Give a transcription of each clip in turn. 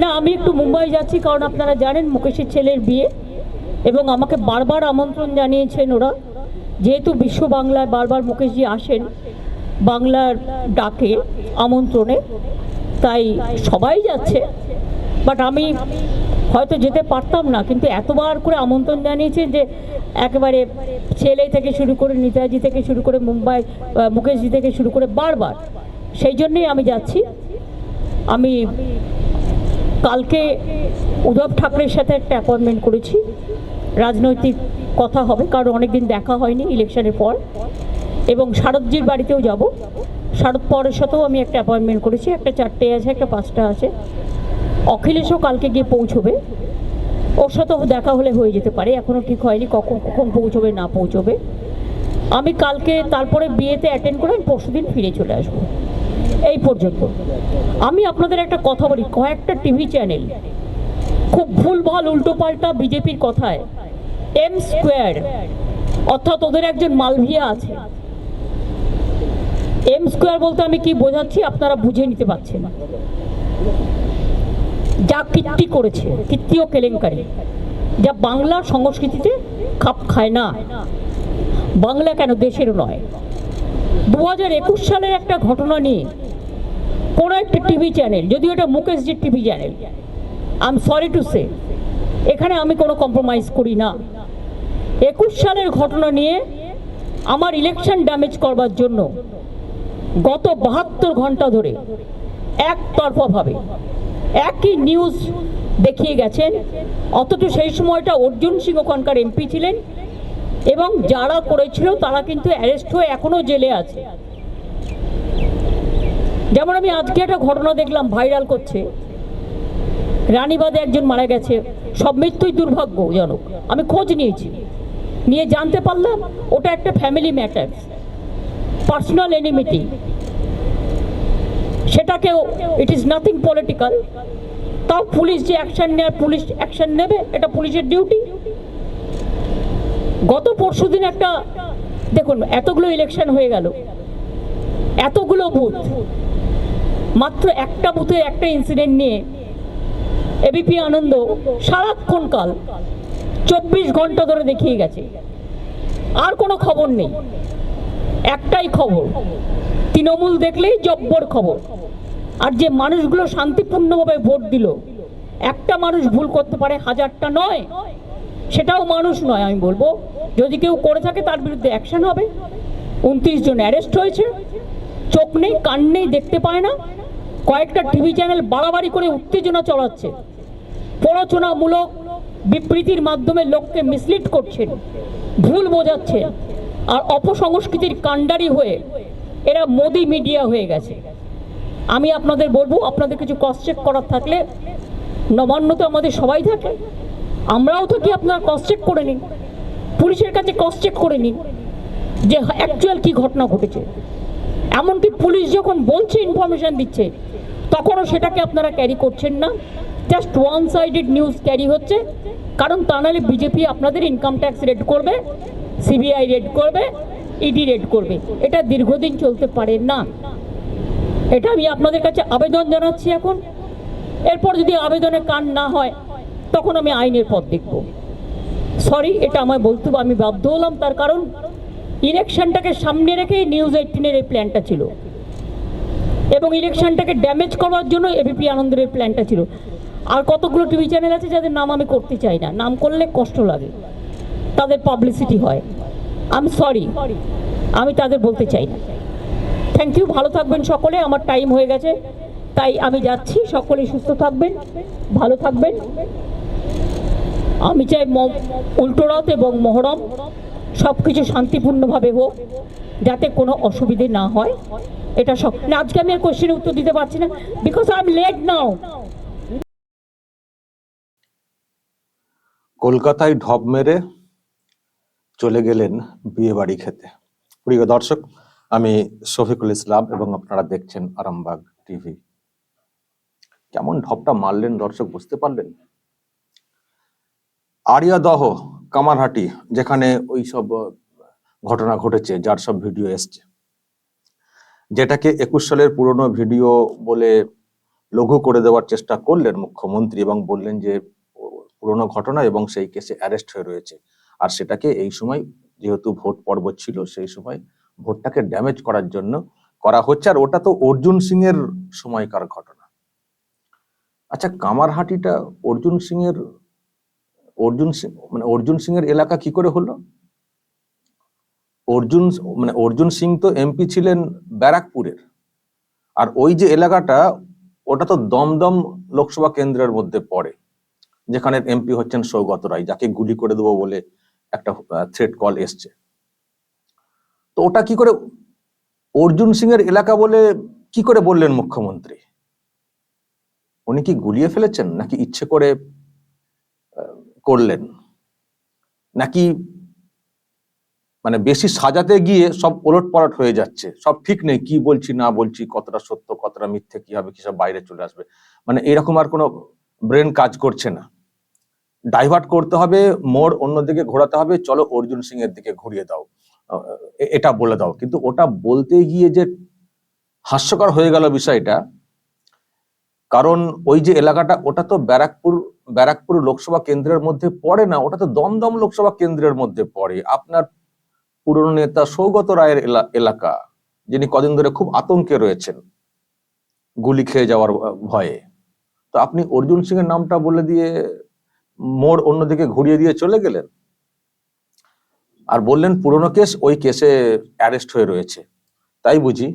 না আমি একটু মুম্বাই যাচ্ছি কারণ আপনারা জানেন মুকেশের ছেলের বিয়ে। এবং আমাকে বারবার আমন্ত্রণ জানিয়েছেন ওরা। যেহেতু বিশ্ব বাংলায় বারবার মুকেশজি আসেন বাংলার ডাকে আমন্ত্রণে, তাই সবাই যাচ্ছে। বাট আমি হয়তো যেতে পারতাম না, কিন্তু এতবার করে আমন্ত্রণ জানিয়েছেন যে একেবারে ছেলে থেকে শুরু করে নেতাজি থেকে শুরু করে মুম্বাই মুকেশজি থেকে শুরু করে বারবার। সেই জন্যই আমি যাচ্ছি। আমি কালকে উদ্ধব ঠাকরের সাথে একটা অ্যাপয়েন্টমেন্ট করেছি। রাজনৈতিক কথা হবে, কারণ অনেকদিন দেখা হয়নি ইলেকশনের পর। এবং শারদজির বাড়িতেও যাব। শারদ পরের সাথেও আমি একটা অ্যাপয়েন্টমেন্ট করেছি, একটা চারটে আছে, একটা পাঁচটা আছে। অখিলেশও কালকে গিয়ে পৌঁছবে। ওর সাথেও দেখা হলে হয়ে যেতে পারে এখনও ঠিক হয়নি কখন কখন পৌঁছবে, না পৌঁছবে। আমি কালকে, তারপরে বিয়েতে অ্যাটেন্ড করে আমি পরশু দিন ফিরে চলে আসব। এই পর্যন্ত। আমি আপনাদের একটা কথা বলি, কয়েকটা টিভি চ্যানেল খুব ভুলভাল উল্টোপাল্টা বিজেপির কথায় এম স্কোয়ার অর্থাৎ ওদের একজন মালভিয়া আছে। এম স্কোয়ার বলতে আমি কি বোঝাচ্ছি আপনারা বুঝে নিতে পারছেন যা কীর্তি করেছে, কীর্তি ও কেলেঙ্কারি, যা বাংলার সংস্কৃতিতে খাপ খায় না। বাংলা কেন দেশেরও নয়? দু হাজার সালের একটা ঘটনা নিয়ে কোনো একটা টিভি চ্যানেল, যদিও এটা মুকেশজির TV channel I am sorry to say এখানে আমি কোনো কম্প্রোমাইজ করি না। একুশ সালের ঘটনা নিয়ে আমার ইলেকশন ড্যামেজ করবার জন্য গত বাহাত্তর ঘণ্টা ধরে একতরফাভাবে একই নিউজ দেখিয়ে গেছেন। অথচ সেই সময়টা অর্জুন সিং ওখানকার এমপি ছিলেন এবং যারা করেছিল তারা কিন্তু অ্যারেস্ট হয়ে এখনও জেলে আছে। যেমন আমি আজকে একটা ঘটনা দেখলাম ভাইরাল করছে। রানীবাদে একজন মারা গেছে। সব মৃত্যুই দুর্ভাগ্যজনক। আমি খোঁজ নিয়েছি। নিয়ে জানতে পারলাম, ওটা একটা ফ্যামিলি ম্যাটার পার্সোনাল এনিমিটি সেটাকেও ইট ইজ নাথিং পলিটিক্যাল তাও পুলিশ যে অ্যাকশন নেয়, পুলিশ অ্যাকশন নেবে, এটা পুলিশের ডিউটি গত পরশুদিন একটা, দেখুন, এতগুলো ইলেকশন হয়ে গেল। এতগুলো বুথ মাত্র একটা বুথের একটা ইনসিডেন্ট নিয়ে এবিপি আনন্দ সারাক্ষণ কাল। চব্বিশ ঘণ্টা ধরে দেখিয়ে গেছে। আর কোনো খবর নেই। একটাই খবর, তৃণমূল দেখলেই জব্বর খবর। আর যে মানুষগুলো শান্তিপূর্ণভাবে ভোট দিল, একটা মানুষ ভুল করতে পারে, হাজারটা নয়। সেটাও মানুষ নয়, আমি বলব। যদি কেউ করে থাকে, তার বিরুদ্ধে অ্যাকশন হবে। উনত্রিশ জন অ্যারেস্ট হয়েছে। চোখ নেই, কান নেই, দেখতে পায় না। কয়েকটা টিভি চ্যানেল বাড়াবাড়ি করে উত্তেজনা চলাচ্ছে প্ররোচনামূলক বিবৃতির মাধ্যমে লোককে মিসলিড করছেন, ভুল বোঝাচ্ছেন আর অপসংস্কৃতির কাণ্ডারি হয়ে এরা মোদি মিডিয়া হয়ে গেছে। আমি আপনাদের বলব, আপনাদের কিছু ক্রস চেক করার থাকলে নবান্ন তো আমাদের সবাই থাকে, আমরাও থাকি আপনার ক্রস চেক করে নিন পুলিশের কাছে ক্রস চেক করে নিন যে অ্যাকচুয়াল কি ঘটনা ঘটেছে। এমনকি পুলিশ যখন বলছে ইনফরমেশন দিচ্ছে, তখনও সেটাকে আপনারা ক্যারি করছেন না। Just one sided news carry হচ্ছে। কারণ তা নাহলে বিজেপি আপনাদের ইনকাম ট্যাক্স রেড করবে সিবিআই রেড করবে ইডি রেড করবে। এটা দীর্ঘদিন চলতে পারে না। এটা আমি আপনাদের কাছে আবেদন জানাচ্ছি এখন। এরপর যদি আবেদনে কান না হয়, তখন আমি আইনের পথ দেখব। সরি এটা আমায় বলতে আমি বাধ্য হলাম তার কারণ ইলেকশনটাকে সামনে রেখেই নিউজ এইটিনের এই প্ল্যানটা ছিল। এবং ইলেকশনটাকে ড্যামেজ করার জন্য এবিপি আনন্দের প্ল্যানটা ছিল। আর কতগুলো টিভি চ্যানেল আছে যাদের নাম আমি করতে চাই না? নাম করলে কষ্ট লাগে। তাদের পাবলিসিটি হয়। আমি সরি আমি তাদের বলতে চাই না। থ্যাংক ইউ ভালো থাকবেন সকলে। আমার টাইম হয়ে গেছে। তাই আমি যাচ্ছি। সকলে সুস্থ থাকবেন, ভালো থাকবেন। আমি চাই উল্টোরথ এবং মহরম সব কিছু শান্তিপূর্ণভাবে হোক, যাতে কোনো অসুবিধে না হয়। এটা সব আজকে আমি আর কোশ্চেনের উত্তর দিতে পারছি না। Because I am late now কলকাতায় ঢপ মেরে চলে গেলেন বিয়ে বাড়ি খেতে। প্রিয় দর্শক, আমি শফিকুল ইসলাম এবং আপনারা দেখছেন আরামবাগ টিভি। কেমন ঢপটা মারলেন দর্শক, বুঝতে পারলেন? আরিয়াদহ, কামারহাটি, যেখানে ওই সব ঘটনা ঘটেছে, যার সব ভিডিও এসছে। যেটাকে একুশ সালের পুরনো ভিডিও বলে লঘু করে দেওয়ার চেষ্টা করলেন মুখ্যমন্ত্রী এবং বললেন যে পুরনো ঘটনা এবং সেই কেসে অ্যারেস্ট হয়ে রয়েছে। আর সেটাকে এই সময় যেহেতু ভোট পর্ব ছিল, সেই সময় ভোটটাকে ড্যামেজ করার জন্য করা হচ্ছে। আর ওটা তো অর্জুন সিং এর সময়কার ঘটনা। আচ্ছা কামারহাটিটা অর্জুন সিং এর অর্জুন সিং মানে অর্জুন সিং এর এলাকা কি করে হলো? অর্জুন মানে অর্জুন সিং তো এমপি ছিলেন ব্যারাকপুরের। আর ওই যে এলাকাটা, ওটা তো দমদম লোকসভা কেন্দ্রের মধ্যে পড়ে। যেখানে এমপি হচ্ছেন সৌগত রায়, যাকে গুলি করে দেবো বলে একটা থ্রেট কল এসছে। তো ওটা কি করে, অর্জুন সিং এর এলাকা বলে কি করে বললেন মুখ্যমন্ত্রী? উনি কি গুলিয়ে ফেলেছেন নাকি ইচ্ছে করে করলেন? নাকি মানে বেশি সাজাতে গিয়ে সব ওলট পালট হয়ে যাচ্ছে? সব ঠিক নেই, কি বলছি, না বলছি, কতটা সত্য, কতটা মিথ্যে কি হবে কি সব বাইরে চলে আসবে? মানে এরকম আর কোনো ব্রেন কাজ করছে না। ডাইভার্ট করতে হবে, মোড় অন্যদিকে ঘোরাতে হবে, চলো অর্জুন সিং এর দিকে ঘুরিয়ে দাও। এটা বলে দাও। কিন্তু ওটা বলতে গিয়ে যে হাস্যকর হয়ে গেল বিষয়টা, কারণ ওই যে এলাকাটা, ওটা তো ব্যারাকপুর ব্যারাকপুর লোকসভা কেন্দ্রের মধ্যে পড়ে না, ওটা তো দমদম লোকসভা কেন্দ্রের মধ্যে পড়ে। আপনার পুরনো নেতা সৌগত রায়ের এলা- এলাকা, যিনি কদিন ধরে খুব আতঙ্কে রয়েছেন গুলি খেয়ে যাওয়ার ভয়ে। তো আপনি অর্জুন সিং এর নামটা বলে দিয়ে মোড় অন্যদিকে ঘুরিয়ে দিয়ে চলে গেলেন। আর বললেন, পুরনো কেস ওই কেসে অ্যারেস্ট হয়ে রয়েছে। তাই বুঝি,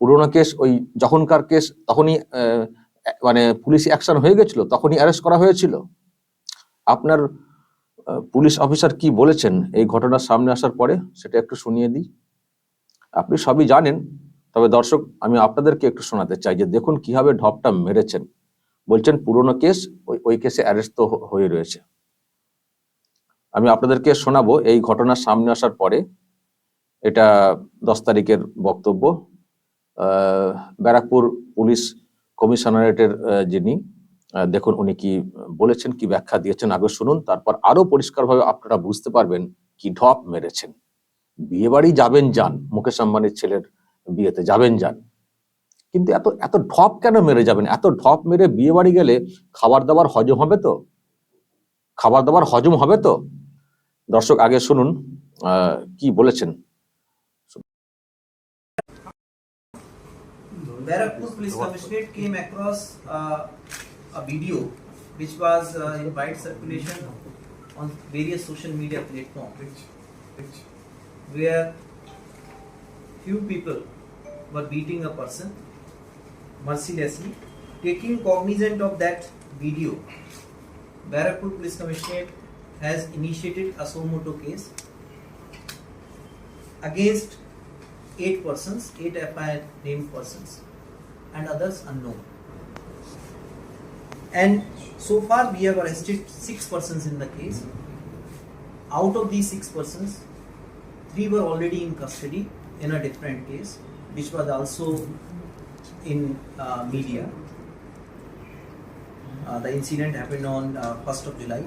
পুরনো কেস ওই যখনকার কেস তখনই মানে পুলিশ অ্যাকশন হয়ে গেছিল, তখনই অ্যারেস্ট করা হয়েছিল। আপনার পুলিশ অফিসার কি বলেছেন? এই ঘটনার সামনে আসার পরে সেটা একটু শুনিয়ে দিই। আপনি সবই জানেন, তবে দর্শক, আমি আপনাদেরকে একটু শোনাতে চাই যে দেখুন কীভাবে ঢপটা মেরেছেন। বলছেন পুরনো কেস, ওই ওই কেসে অ্যারেস্ট তো হয়ে রয়েছে। আমি আপনাদেরকে শোনাবো, এই ঘটনার সামনে আসার পরে এটা দশ তারিখের বক্তব্য। ব্যারাকপুর পুলিশ কমিশনারেটের যিনি দেখুন উনি কি বলেছেন, কি ব্যাখ্যা দিয়েছেন, আগে শুনুন, তারপর আরও পরিষ্কারভাবে আপনারা বুঝতে পারবেন কি ঢপ মেরেছেন। বিয়ে বাড়ি যাবেন যান, মুকেশ আম্বানির ছেলের বিয়েতে যাবেন যান। কিন্তু এত এত ঢপ কেন মেরে যাবেন এত ঢপ মেরে বিয়ে বাড়ি গেলে খাবার দাবার হজম হবে তো খাবার দাবার হজম হবে তো দর্শক আগে শুনুন কি বলেছেন Barrackpur Police Commissionerate came across uh, a video which was uh, in wide circulation on various social media platforms where few people were beating a person mercilessly. Taking cognizant of that video, Barrackpur Police Commissionerate has initiated a suo case against eight persons, eight FIR named persons, and others unknown. And so far, we have arrested six persons in the case. Out of these six persons, three were already in custody in a different case, which was also in uh, media. Uh, the incident happened on uh, 1st of July.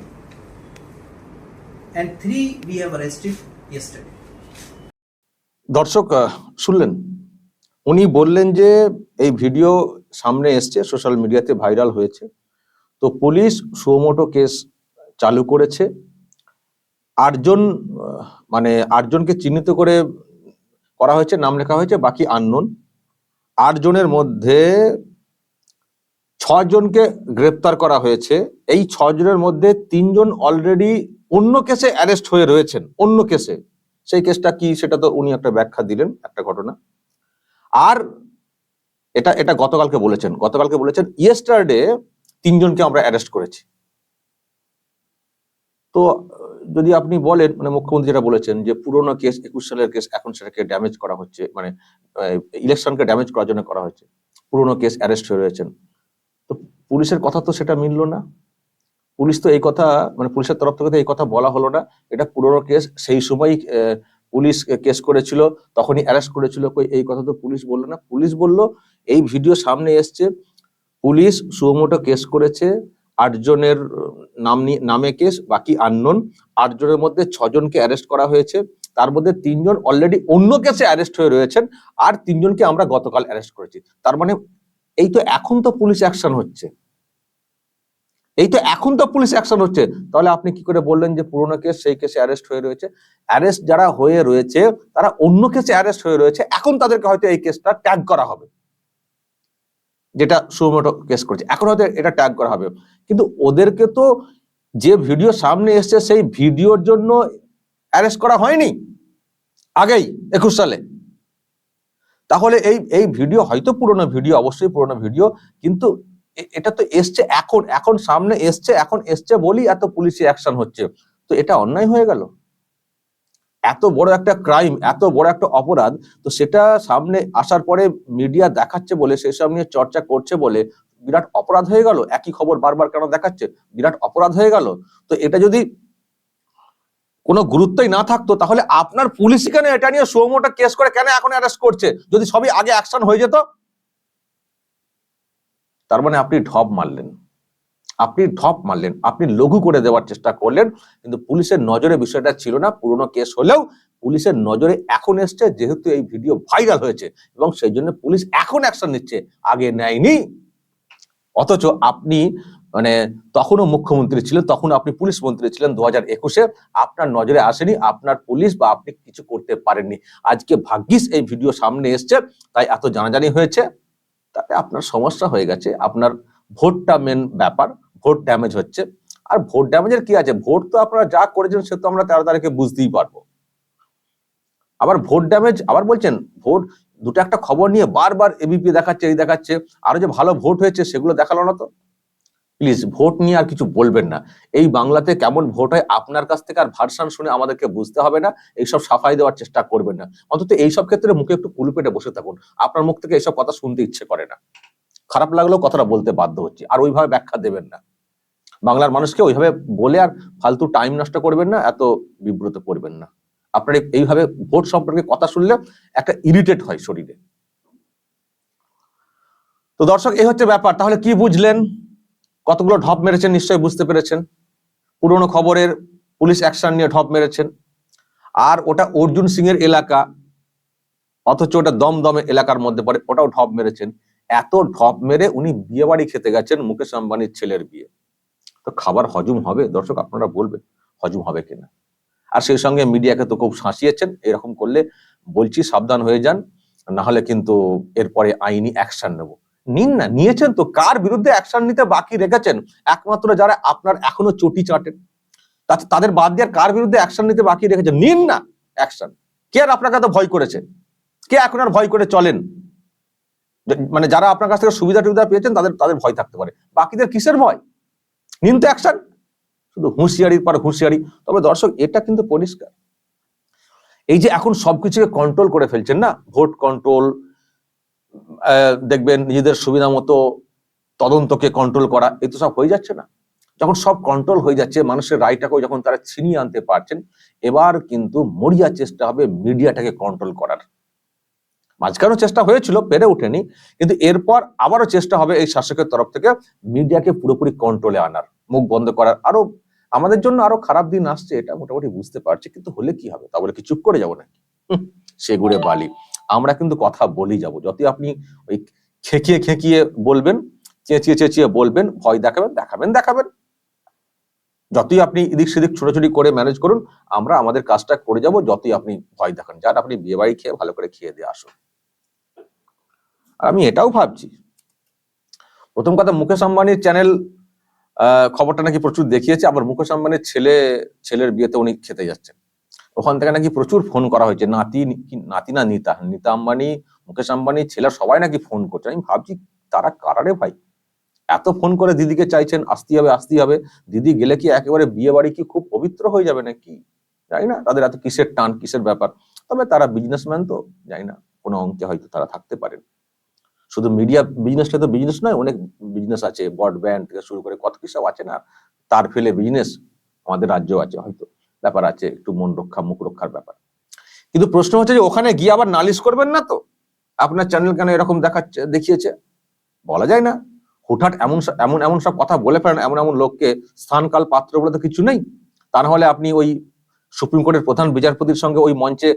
And three we have arrested yesterday. দর্শক শুনলেন উনি বললেন যে এই video সামনে এসছে social মিডিয়াতে viral হয়েছে তো পুলিশ সুমোটো কেস চালু করেছে আটজন মানে আটজনকে চিহ্নিত করে করা হয়েছে নাম লেখা হয়েছে বাকি আননোন আটজনের মধ্যে ছজনকে গ্রেপ্তার করা হয়েছে। এই ছজনের মধ্যে তিনজন অলরেডি অন্য কেসে অ্যারেস্ট হয়ে রয়েছেন, অন্য কেসে সেই কেসটা কি সেটা তো উনি একটা ব্যাখ্যা দিলেন, একটা ঘটনা। আর এটা এটা গতকালকে বলেছেন গতকালকে বলেছেন ইয়েস্টারডে তিনজনকে আমরা অ্যারেস্ট করেছি। তো যদি আপনি বলেন মানে মুখ্যমন্ত্রী যেটা বলেছেন যে পুরোনো কেস, একুশ সালের কেস এখন সেটাকে ড্যামেজ করা হচ্ছে মানে ইলেকশনকে ড্যামেজ করার জন্য করা হচ্ছে, পুরোনো কেস অ্যারেস্ট হয়ে রয়েছেন, তো পুলিশের কথা তো সেটা মিললো না। পুলিশ তো এই কথা মানে পুলিশের তরফ থেকে এই কথা বলা হলো না, এটা পুরোনো কেস, সেই সময় পুলিশ কেস করেছিল, তখনই অ্যারেস্ট করেছিল, কই, এই কথা তো পুলিশ বলল না। পুলিশ বলল, এই ভিডিও সামনে এসছে, পুলিশ সুমোটো কেস করেছে, আটজনের নাম কেস, বাকি আননোন। আটজনের মধ্যে ছজনকে অ্যারেস্ট করা হয়েছে। তার মধ্যে তিনজন অলরেডি অন্য কেসে অ্যারেস্ট হয়ে রয়েছেন। আর তিনজনকে আমরা গতকাল অ্যারেস্ট করেছি। তার মানে এই তো এখন তো পুলিশ অ্যাকশন হচ্ছে। এই তো এখন তো পুলিশ অ্যাকশন হচ্ছে। তাহলে আপনি কি করে বললেন যে পুরোনো কেস সেই কেসে অ্যারেস্ট হয়ে রয়েছে? অ্যারেস্ট যারা হয়ে রয়েছে, তারা অন্য কেসে অ্যারেস্ট হয়ে রয়েছে। এখন তাদেরকে হয়তো এই কেসটা ট্যাগ করা হবে। যেটা সুমোটো কেস করেছে। এখন হয়তো এটা ট্যাগ করা হবে। কিন্তু ওদেরকে তো যে ভিডিও সামনে এসছে, সেই ভিডিওর জন্য অ্যারেস্ট করা হয়নি আগেই, একুশ সালে। তাহলে এই এই ভিডিও হয়তো পুরনো ভিডিও অবশ্যই পুরনো ভিডিও কিন্তু এটা তো এসছে এখন এখন সামনে এসছে, এখন এসছে বলি এত পুলিশি অ্যাকশন হচ্ছে। তো এটা অন্যায় হয়ে গেল। এত বড় একটা ক্রাইম এত বড় একটা অপরাধ, তো সেটা সামনে আসার পরে মিডিয়া দেখাচ্ছে বলে, সেসব নিয়ে চর্চা করছে বলে বিরাট অপরাধ হয়ে গেল। একই খবর বারবার কেন দেখাচ্ছে? বিরাট অপরাধ হয়ে গেল। তো এটা যদি কোনো গুরুত্বই না থাকতো, তাহলে আপনার পুলিশ কেন এটা নিয়ে সৌমোটা কেস করে কেন এখন অ্যারেস্ট করছে? যদি সবই আগে অ্যাকশন হয়ে যেত, তার মানে আপনি ঢপ মারলেন। আপনি ধপ মারলেন, আপনি লঘু করে দেওয়ার চেষ্টা করলেন, কিন্তু পুলিশের নজরে বিষয়টা ছিল না, পুরনো কেস হলেও পুলিশের নজরে এখন এসছে, যেহেতু এই ভিডিও ভাইরাল হয়েছে, এবং সেই জন্য পুলিশ এখন অ্যাকশন নিচ্ছে, আগে নেয়নি। অথচ আপনি মানে তখনও মুখ্যমন্ত্রী ছিলেন তখন আপনি পুলিশ মন্ত্রী ছিলেন দু হাজার একুশে, আপনার নজরে আসেনি, আপনার পুলিশ বা আপনি কিছু করতে পারেননি। আজকে ভাগ্যিস এই ভিডিও সামনে এসছে, তাই এত জানাজানি হয়েছে, তাতে আপনার সমস্যা হয়ে গেছে, আপনার ভোটটা মেন ব্যাপার। ভোট ড্যামেজ হচ্ছে। আর ভোট ড্যামেজের কি আছে? ভোট তো আপনারা যা করেছেন সে তো আমরা তেরো তারিখে বুঝতেই পারব। আবার ভোট ড্যামেজ আবার বলছেন, ভোট দুটো একটা খবর নিয়ে বারবার এবিপি দেখাচ্ছে, এই দেখাচ্ছে, আরও যে ভালো ভোট হয়েছে সেগুলো দেখাল না তো? প্লিজ ভোট নিয়ে আর কিছু বলবেন না। এই বাংলাতে কেমন ভোট হয় আপনার কাছ থেকে আর ভার্সান শুনে আমাদেরকে বুঝতে হবে না, এইসব সাফাই দেওয়ার চেষ্টা করবেন না। অন্তত এইসব ক্ষেত্রে মুখে একটু কুলু পেটে বসে থাকুন। আপনার মুখ থেকে এইসব কথা শুনতে ইচ্ছে করে না। খারাপ লাগলেও কথাটা বলতে বাধ্য হচ্ছে। আর ওইভাবে ব্যাখ্যা দেবেন না। বাংলার মানুষকে ওইভাবে বলে আর ফালতু টাইম নষ্ট করবেন না, এত বিব্রত করবেন না। আপনার এইভাবে ভোট সম্পর্কে কথা শুনলে একটা ইরিটেট হয় শরীরে। তো দর্শক এই হচ্ছে ব্যাপার। তাহলে কি বুঝলেন? কতগুলো ঢপ মেরেছেন নিশ্চয়ই বুঝতে পেরেছেন। পুরনো খবরের পুলিশ অ্যাকশন নিয়ে ঢপ মেরেছেন। আর ওটা অর্জুন সিং এর এলাকা, অথচ ওটা দমদমে এলাকার মধ্যে পড়ে, ওটাও ঢপ মেরেছেন। এত ঢপ মেরে উনি বিয়ে বাড়ি খেতে গেছেন মুকেশ আম্বানির ছেলের বিয়ে। তো খাবার হজম হবে? দর্শক, আপনারা বলবেন, হজম হবে কিনা? আর সেই সঙ্গে মিডিয়াকে তো খুব শাসিয়েছেন, এরকম করলে বলছি সাবধান হয়ে যান না হলে কিন্তু এরপরে আইনি অ্যাকশন নেব। নিন না, নিয়েছেন তো, কার বিরুদ্ধে অ্যাকশন নিতে বাকি রেখেছেন? একমাত্র যারা আপনার এখনও চটি চাটেন। তাদের বাদ দিয়ে কার বিরুদ্ধে অ্যাকশন নিতে বাকি রেখেছেন? নিন না অ্যাকশন কে আর আপনাকে তো ভয় করেছে? কে এখন আর ভয় করে চলেন? মানে যারা আপনার কাছ থেকে সুবিধা টুবিধা পেয়েছেন, তাদের তাদের ভয় থাকতে পারে। বাকিদের কিসের ভয়? নিন তো অ্যাকশন শুধু হুঁশিয়ারির পর হুঁশিয়ারি। তবে দর্শক, এটা কিন্তু পরিষ্কার। এই যে এখন সবকিছুকে কন্ট্রোল করে ফেলছেন না? ভোট কন্ট্রোল দেখবেন নিজেদের সুবিধা মতো তদন্তকে কন্ট্রোল করা এই তো সব হয়ে যাচ্ছে না। যখন সব কন্ট্রোল হয়ে যাচ্ছে, মানুষের রায়টাকেও যখন তারা ছিনিয়ে আনতে পারছেন, এবার কিন্তু মরিয়া চেষ্টা হবে মিডিয়াটাকে কন্ট্রোল করার। মাঝখানেও চেষ্টা হয়েছিল, পেরে ওঠেনি। কিন্তু এরপর আবারও চেষ্টা হবে এই শাসকের তরফ থেকে মিডিয়াকে পুরোপুরি কন্ট্রোলে আনার, মুখ বন্ধ করার। আরও আমাদের জন্য আরও খারাপ দিন আসছে, এটা মোটামুটি বুঝতে পারছি, কিন্তু হলে কি হবে? তা বলে কি চুপ করে যাব নাকি? সেগুড়ে বালি। আমরা কিন্তু কথা বলি যাব, যতই আপনি ওই খেকিয়ে খেকিয়ে বলবেন, চেঁচিয়ে চেঁচিয়ে বলবেন, ভয় দেখাবেন দেখাবেন দেখাবেন। যতই আপনি এদিক সেদিক ছোটাছুটি করে ম্যানেজ করুন, আমরা আমাদের কাজটা করে যাব, যতই আপনি ভয় দেখান। যার আপনি বিয়ে বাড়ি খেয়ে ভালো করে খেয়ে দিয়ে আসুন। আর আমি এটাও ভাবছি। প্রথম কথা, মুকেশ আম্বানির চ্যানেল খবরটা নাকি প্রচুর দেখিয়েছে, আবার মুকেশ আম্বানির ছেলে, ছেলের বিয়েতে উনি খেতে যাচ্ছেন। ওখান থেকে নাকি প্রচুর ফোন করা হয়েছে, নাতি নাতি না নিতা? নিতা আম্বানি, মুকেশ আম্বানি ছেলে সবাই নাকি ফোন করছে। আমি ভাবছি, তারা কারারে ভাই? এত ফোন করে দিদিকে চাইছেন আসতে হবে আসতে হবে। দিদি গেলে কি একেবারে বিয়ে বাড়ি কি খুব পবিত্র হয়ে যাবে নাকি? জানি না, তাদের এত কিসের টান, কিসের ব্যাপার? তবে তারা বিজনেসম্যান তো, জানি না, কোনো অঙ্কে হয়তো তারা থাকতে পারেন। শুধু মিডিয়া বিজনেসটা তো বিজনেস নয়, অনেক বিজনেস আছে। ব্রডব্যান্ড থেকে শুরু করে কত কিছু আছে না, তার ফেলে বিজনেস আমাদের রাজ্য আছে হয়তো। ব্যাপার আছে, একটু মন রক্ষা, মুখ রক্ষার ব্যাপার। কিন্তু প্রশ্ন হচ্ছে যে, ওখানে গিয়ে আবার নালিশ করবেন না তো? আপনার চ্যানেল কেন এরকম দেখাচ্ছে, দেখিয়েছে? বলা যায় না। হুটহাট এমন এমন এমন সব কথা বলে ফেলেন, এমন এমন লোককে স্থানকাল পাত্র বলে তো কিছু নেই। তা না হলে আপনি ওই সুপ্রিম কোর্টের প্রধান বিচারপতির সঙ্গে ওই মঞ্চে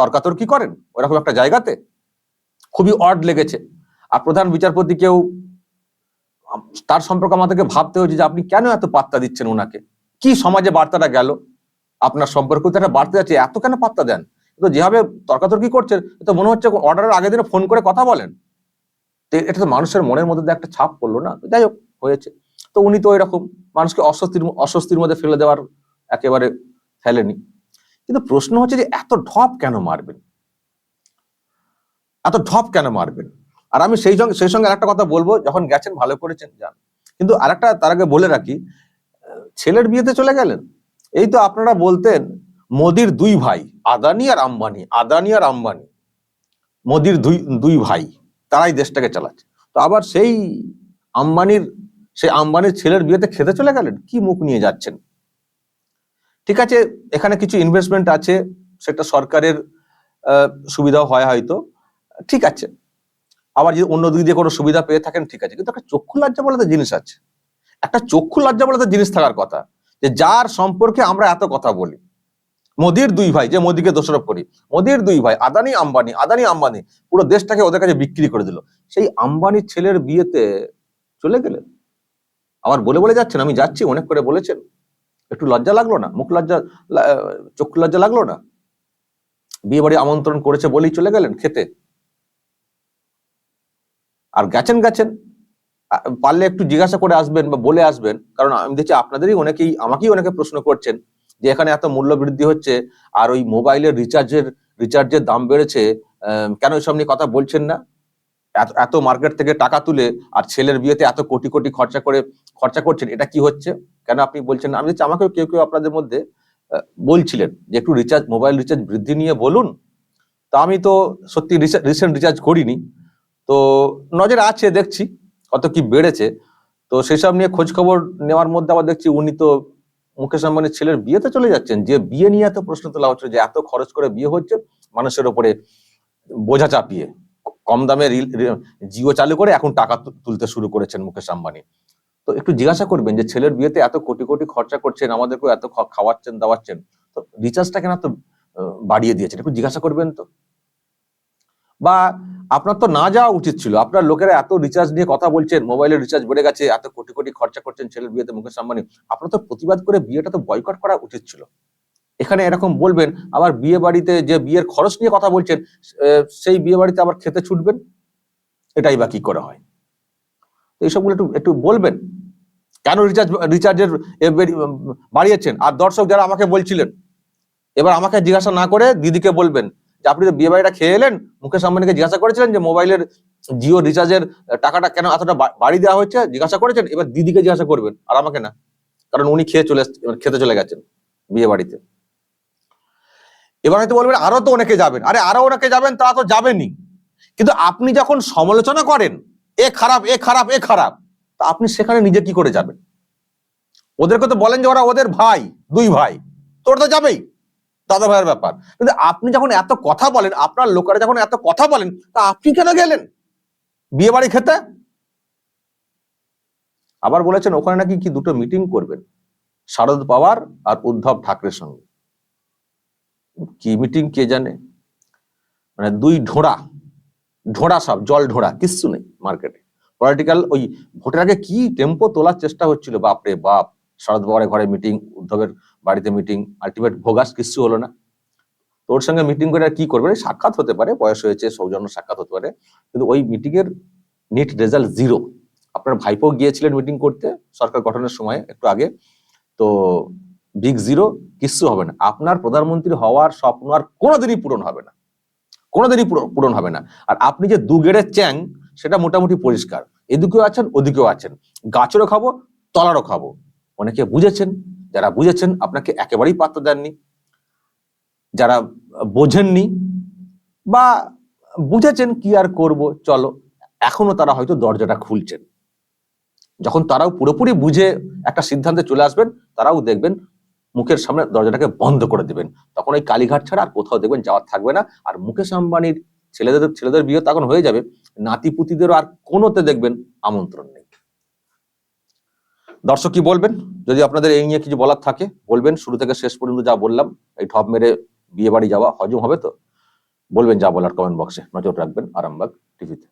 তর্কাতর্কি করেন? ওরকম একটা জায়গাতে? খুবই অড লেগেছে। আর প্রধান বিচারপতিকেও আম, তার সম্পর্কে আমাদেরকে ভাবতে হয়েছে যে আপনি কেন এত পাত্তা দিচ্ছেন ওনাকে? কি সমাজে বার্তাটা গেল? আপনার সম্পর্ক তো একটা বার্তা যাচ্ছে এত কেন পাত্তা দেন? তো যেভাবে তর্কাতর্কি করছেন তো মনে হচ্ছে অর্ডারের আগের দিনে ফোন করে কথা বলেন। এটা তো মানুষের মনের মধ্যে একটা ছাপ পড়ল না? যাই হোক হয়েছে। তো উনি তো এরকম মানুষকে অস্বস্তির অস্বস্তির মধ্যে ফেলে দেওয়ার একেবারে ফেলেনি। কিন্তু প্রশ্ন হচ্ছে যে এত ঢপ কেন মারবেন? এত ঢপ কেন মারবেন? আর আমি সেই সঙ্গে সেই সঙ্গে আরেকটা কথা বলব, যখন গেছেন, ভালো করেছেন, যান। কিন্তু আরেকটা তার আগে বলে রাখি, ছেলের বিয়েতে চলে গেলেন? এই তো আপনারা বলতেন, মোদির দুই ভাই, আদানি আর আম্বানি, আদানি আর আম্বানি, মোদির দুই দুই ভাই, তারাই দেশটাকে চালাচ্ছে। তো আবার সেই আম্বানির সেই আম্বানির ছেলের বিয়েতে খেতে চলে গেলেন? কি মুখ নিয়ে যাচ্ছেন? ঠিক আছে, এখানে কিছু ইনভেস্টমেন্ট আছে, সেটা সরকারের সুবিধাও হয় হয়তো। ঠিক আছে আবার যদি অন্য দিক দিয়ে কোনো সুবিধা পেয়ে থাকেন, ঠিক আছে। কিন্তু একটা চক্ষু লজ্জা বলে জিনিস আছে। একটা চক্ষু লজ্জা বলে জিনিস থাকার কথা, যে যার সম্পর্কে আমরা এত কথা বলি। মোদির দুই ভাই, যে মোদিকে দোষারোপ করি, মোদির দুই ভাই, আদানি, আম্বানি আদানি, আম্বানি, পুরো দেশটাকে ওদের কাছে বিক্রি করে দিল। সেই আম্বানির ছেলের বিয়েতে চলে গেলেন। আমার বলে বলে যাচ্ছেন, আমি যাচ্ছি। অনেক করে বলেছেন। একটু লজ্জা লাগল না? মুখ লজ্জা চক্ষু লজ্জা লাগল না? বিয়ে বাড়ি আমন্ত্রণ করেছে বলেই চলে গেলেন খেতে? আর গেছেন গেছেন। পারলে একটু জিজ্ঞাসা করে আসবেন বা বলে আসবেন। কারণ আমি দেখছি আপনাদেরই অনেকেই, আমাকেই অনেকে প্রশ্ন করছেন যে এখানে এত মূল্য বৃদ্ধি হচ্ছে আর ওই মোবাইলের রিচার্জের রিচার্জের দাম বেড়েছে কেন এসব নিয়ে কথা বলছেন না? এত এত মার্কেট থেকে টাকা তুলে আর ছেলের বিয়েতে এত কোটি কোটি খরচা করে, খরচা করছেন, এটা কি হচ্ছে? কেন আপনি বলছেন আমি দেখছি আমাকেও কেউ কেউ আপনাদের মধ্যে বলছিলেন যে একটু রিচার্জ, মোবাইল রিচার্জ বৃদ্ধি নিয়ে বলুন। তা আমি তো সত্যি রিসেন্ট রিচার্জ করিনি। তো নজর আছে, দেখছি, কত কি বেড়েছে। তো সেসব নিয়ে খোঁজ খবর নেওয়ার মধ্যে আবার দেখছি উনি তো মুকেশ আম্বানির ছেলের বিয়েতে চলে যাচ্ছেন। যে বিয়ে নিয়ে এত প্রশ্ন তোলা হচ্ছে, যে এত খরচ করে বিয়ে হচ্ছে মানুষের ওপরে বোঝা চাপিয়ে। কম দামে জিও চালু করে এখন টাকা তুলতে শুরু করেছেন মুকেশ আম্বানি। তো একটু জিজ্ঞাসা করবেন যে ছেলের বিয়েতে এত কোটি কোটি খরচা করছেন, আমাদেরকেও এত খাওয়াচ্ছেন, দাওয়াচ্ছেন, তো রিচার্জটা কেন তো বাড়িয়ে দিয়েছেন? একটু জিজ্ঞাসা করবেন তো। বা আপনার তো না যাওয়া উচিত ছিল। আপনার লোকেরা এত রিচার্জ নিয়ে কথা বলছেন মোবাইলের রিচার্জ বেড়ে গেছে, এত কোটি কোটি খরচা করছেন ছেলের বিয়েতে মুকেশ আম্বানি। আপনার তো প্রতিবাদ করে বিয়েটা তো বয়কট করা উচিত ছিল। এখানে এরকম বলবেন, আবার বিয়ে বাড়িতে যে বিয়ের খরচ নিয়ে কথা বলছেন সেই বিয়ে বাড়িতে আবার খেতে ছুটবেন? এটাই বা কি করে হয়? এইসবগুলো একটু একটু বলবেন। কেন রিচার্জ রিচার্জের বাড়িয়েছেন? আর দর্শক যারা আমাকে বলছিলেন, এবার আমাকে জিজ্ঞাসা না করে দিদিকে বলবেন। যে আপনি যে বিয়ে বাড়িটা খেয়ে এলেন? মুকেশ আম্বানিকে জিজ্ঞাসা করেছিলেন যে মোবাইলের জিও রিচার্জের টাকাটা কেন এতটা বাড়ি দেওয়া হচ্ছে? জিজ্ঞাসা করেছেন, এবার দিদিকে জিজ্ঞাসা করবেন, আর আমাকে না। কারণ উনি খেয়ে চলে খেতে চলে গেছেন বিয়ে বাড়িতে এবার হয়তো বলবেন, আরও তো অনেকে যাবেন। আরে আরও অনেকে যাবেন, তারা তো যাবেনই। কিন্তু আপনি যখন সমালোচনা করেন, এ খারাপ এ খারাপ এ খারাপ, তা আপনি সেখানে নিজে কি করে যাবেন? ওদেরকে তো বলেন যে ওরা ওদের ভাই, দুই ভাই। তোর তো যাবেই। দাদা ভাইয়ের ব্যাপার। কিন্তু আপনি যখন এত কথা বলেন, আপনার লোকেরা যখন এত কথা বলেন, তা আপনি কেন গেলেন? বিয়ে বাড়ি খেতে? আবার বলেছেন, ওখানে নাকি কি দুটো মিটিং করবেন? শারদ পাওয়ার আর উদ্ধব ঠাকরের সঙ্গে। কি মিটিং কে জানে? মানে দুই ঢোড়া ঢোড়া সব, জল ঢোড়া, কিচ্ছু নেই মার্কেটে পলিটিক্যাল ওই ভোটের আগে কি টেম্পো তোলার চেষ্টা হচ্ছিল? বাপরে বাপ, শরদ পাওয়ারের ঘরে মিটিং উদ্ধবের বাড়িতে মিটিং আলটিমেট ভোগাস কিচ্ছু হলো না। তোর সঙ্গে মিটিং করে আর কি করবে? সাক্ষাৎ হতে পারে, বয়স হয়েছে, সৌজন্য সাক্ষাৎ হতে পারে, কিন্তু ওই মিটিং এর নিট রেজাল্ট জিরো আপনার ভাইপো গিয়েছিলেন মিটিং করতে, সরকার গঠনের সময়, একটু আগে। তো বিগ জিরো কিচ্ছু হবে না। আপনার প্রধানমন্ত্রী হওয়ার স্বপ্ন আর কোনোদিনই পূরণ হবে না। কোনোদিনই পূরণ- হবে না। আর আপনি যে দু গেড়ের চ্যাং, সেটা মোটামুটি পরিষ্কার। এদিকেও আছেন, ওদিকেও আছেন। গাছেরও খাব, তলারও খাব। অনেকে বুঝেছেন যারা বুঝেছেন আপনাকে একেবারেই পাত্তা দেননি, যারা বোঝেননি বা বুঝেছেন কি আর করব, চলো, এখনও তারা হয়তো দরজাটা খুলছেন। যখন তারাও পুরোপুরি বুঝে একটা সিদ্ধান্তে চলে আসবেন, তারাও দেখবেন মুখের সামনে দরজাটাকে বন্ধ করে দেবেন। তখন ওই কালীঘাট ছাড়া আর কোথাও দেখবেন যাওয়ার থাকবে না। আর মুকেশ আম্বানির ছেলেদের ছেলেদের বিয়ে তখন হয়ে যাবে, নাতিপুতিদেরও আর কোনোতে দেখবেন আমন্ত্রণ নেই। দর্শক কি বলবেন? যদি আপনাদের এই নিয়ে কিছু বলার থাকে, বলবেন। শুরু থেকে শেষ পর্যন্ত যা বললাম, এই ঠপ মেরে বিয়ে বাড়ি যাওয়া হজম হবে তো? বলবেন যা বলার কমেন্ট বক্সে নজর রাখবেন আরামবাগ টিভিতে।